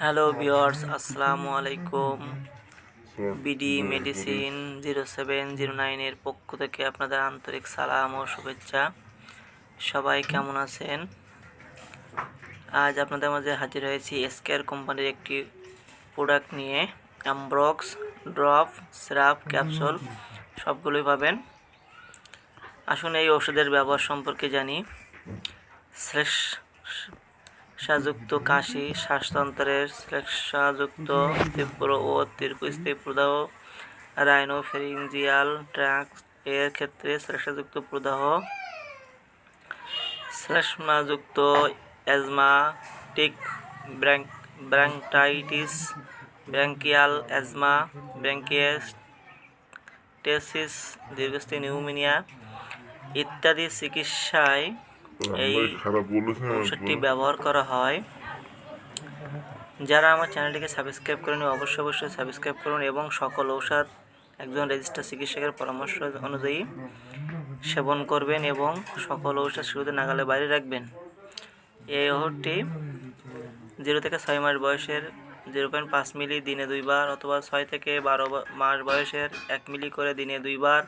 Hello viewers আসসালামু আলাইকুম BD medicine zero seven zero নাইনের পক্ষ থেকে আপনাদের আন্তরিক সালাম ও শুভেচ্ছা। সবাই কেমন আছেন? আজ আপনাদের মাঝে হাজির হয়েছি এসকেয়ার কোম্পানির একটি প্রোডাক্ট নিয়ে। অ্যামব্রক্স ড্রপ সিরাপ ক্যাপসুল সবগুলোই পাবেন। আসুন এই ওষুধের ব্যবহার সম্পর্কে জানি। শ্লেষাযুক্ত কাশি, শ্বাসতন্ত্রের শ্লেষাযুক্ত তীব্র ও তীব্র প্রদাহ রাইনোফেরিঞ্জিয়াল ট্র্যাক্ট এর ক্ষেত্রে শ্লেষাযুক্ত প্রদাহ, শ্লেষ্মাযুক্ত অ্যাজমাটিক ব্র্যাঙ্ক ব্র্যাঙ্কটাইটিস ব্র্যাঙ্কিয়াল অ্যাজমা ব্র্যাঙ্কিয়াস্টেসিস দীর্ঘস্থায়ী নিউমিনিয়া ইত্যাদি চিকিৎসায় এই ঔষধটি ব্যবহার করা হয়। যারা আমার চ্যানেলটিকে সাবস্ক্রাইব করেনি অবশ্যই অবশ্যই সাবস্ক্রাইব করুন এবং সকল ঔষধ একজন রেজিস্টার চিকিৎসকের পরামর্শ অনুযায়ী সেবন করবেন এবং সকল ঔষধ শুরুতে নাগালে বাইরে রাখবেন। এই ওষুধটি জিরো থেকে ছয় মাস বয়সের জিরো পয়েন্ট পাঁচ মিলি দিনে দুইবার অথবা ছয় থেকে বারো মাস বয়সের এক মিলি করে দিনে দুইবার।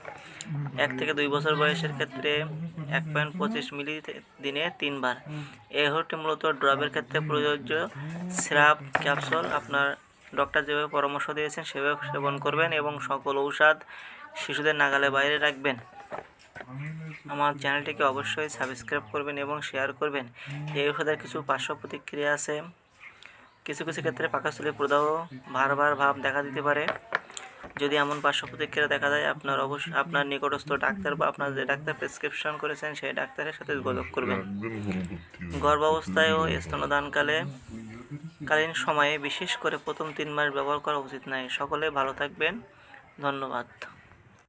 এক থেকে দুই বছর বয়সের ক্ষেত্রে এক পয়েন্ট পঁচিশ মিলি দিনে তিনবার। এই ওষুধটি মূলত ড্রপের ক্ষেত্রে প্রযোজ্য সিরাপ ক্যাপসুল। আপনার ডক্টর যেভাবে পরামর্শ দিয়েছেন, সেভাবে সেবন করবেন এবং সকল ঔষধ শিশুদের নাগালে বাইরে রাখবেন। আমার চ্যানেলটিকে অবশ্যই সাবস্ক্রাইব করবেন এবং শেয়ার করবেন। এই ওষুধের কিছু পার্শ্ব প্রতিক্রিয়া আছে। কিছু কিছু ক্ষেত্রে পাকাস্থলী প্রদাহ ভার ভাব দেখা দিতে পারে। যদি এমন পার্শ্ব প্রতিক্রিয়া দেখা যায় আপনার অবশ্যই আপনার নিকটস্থ ডাক্তার বা আপনার যে ডাক্তার প্রেসক্রিপশন করেছেন, সেই ডাক্তারের সাথে যোগাযোগ করবেন। গর্ভাবস্থায় ও স্তনদানকালে কালীন সময়ে বিশেষ করে প্রথম তিন মাস ব্যবহার করা উচিত নয়। সকলে ভালো থাকবেন। ধন্যবাদ।